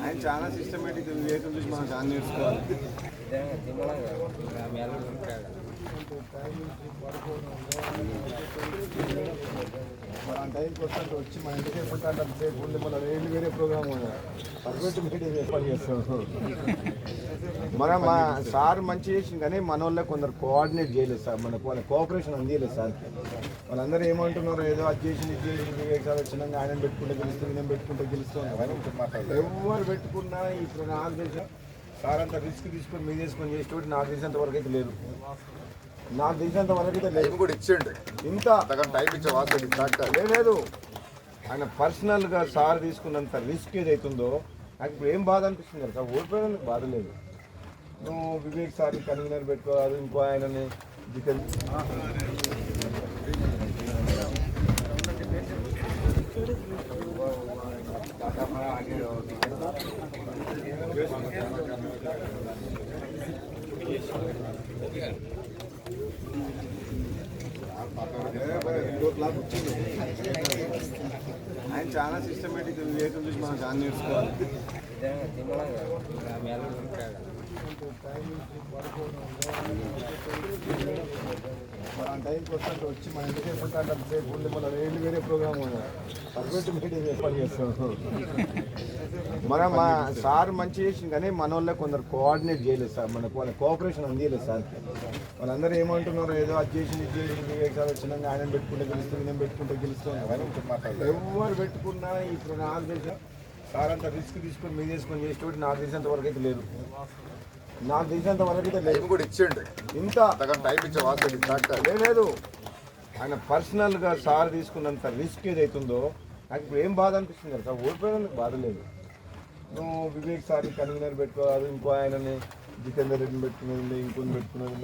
ఆయన చాలా సిస్టమేటిక్ వివేకం చూసి మనం చాలా నేర్చుకోవాలి మన టైంకి వస్తుంటే వచ్చి మన ఇంటికి వెళ్ళిపోతే సేపు ఉండి మన వేరే వేరే ప్రోగ్రామ్ పర్ఫెక్ట్ మీటింగ్ ఏర్పాటు చేస్తాం. మన మా సార్ మంచి చేసింది కానీ మన వాళ్ళే కొందరు కోఆర్డినేట్ చేయలేదు సార్. మన వాళ్ళ కోఆపరేషన్ అందియలేదు సార్. వాళ్ళందరూ ఏమంటున్నారు ఏదో అది చేసింది ఇది చేసింది వివేక్ సార్ వచ్చినాక ఆయన పెట్టుకుంటే గెలుస్తుంది నేను పెట్టుకుంటే గెలుస్తాను ఎవరు పెట్టుకున్నా ఇప్పుడు నాకు తెలిసి సార్ అంత రిస్క్ తీసుకొని మీద తీసుకొని చేసేటప్పుడు నాకు తెలిసినంత వరకు అయితే లేదు. నాకు తెలిసినంత వరకు టైం కూడా ఇచ్చేయండి ఇంత టైం ఇచ్చే వాస్తవం లేదు ఆయన పర్సనల్గా సార్ తీసుకున్నంత రిస్క్ ఏదైతుందో నాకు ఇప్పుడు ఏం బాధ అనిపిస్తుంది కదా సార్ ఓడిపోయినందుకు బాధ లేదు. నువ్వు వివేక్ సార్ కన్వీనర్ పెట్టుకోవాలి ఇంకో ఆయనని జితన్ ఆయన చాలా సిస్టమేటిక్ వివేకం చూసి మనం చాలా నేర్చుకోవాలి. మన టైంకి వస్తుంటే వచ్చి మన ఇంటికి వెళ్ళిపోతే సేపు ఉండి మన రెండు వేరే ప్రోగ్రామ్ పర్ఫెక్ట్ మీటింగ్ ఏర్పాటు చేస్తాం. మన మా సార్ మంచి చేసింది కానీ మన వాళ్ళే కొందరు కోఆర్డినేట్ చేయలేదు సార్. మన వాళ్ళ కోఆపరేషన్ అందియలేదు సార్. వాళ్ళందరూ ఏమంటున్నారు ఏదో అది చేసింది ఇది చేసింది సార్ వచ్చినాక ఆయన పెట్టుకుంటే గెలుస్తుంది నేను పెట్టుకుంటే గెలుస్తాను ఎవరు పెట్టుకున్నా ఇప్పుడు నాకు తెలిసి సార్ అంత రిస్క్ తీసుకొని మీద తీసుకొని చేసేటప్పుడు నాకు తెలిసినంత వరకు అయితే లేదు. నాకు తెలిసినంత వరకు అయితే లేదు. కూడా ఇచ్చేయండి ఇంత టైం ఇచ్చే లేదు ఆయన పర్సనల్గా సార్ తీసుకున్నంత రిస్క్ ఏదైతుందో నాకు ఇప్పుడు ఏం బాధ అనిపిస్తుంది కదా సార్ ఓడిపోయినందుకు బాధ లేదు. నువ్వు వివేక్ సార్ని కన్వీనర్ పెట్టుకోవాలి ఇంకో ఆయనని జితేందర్ రెడ్డిని పెట్టుకునేది ఇంకొని పెట్టుకునేది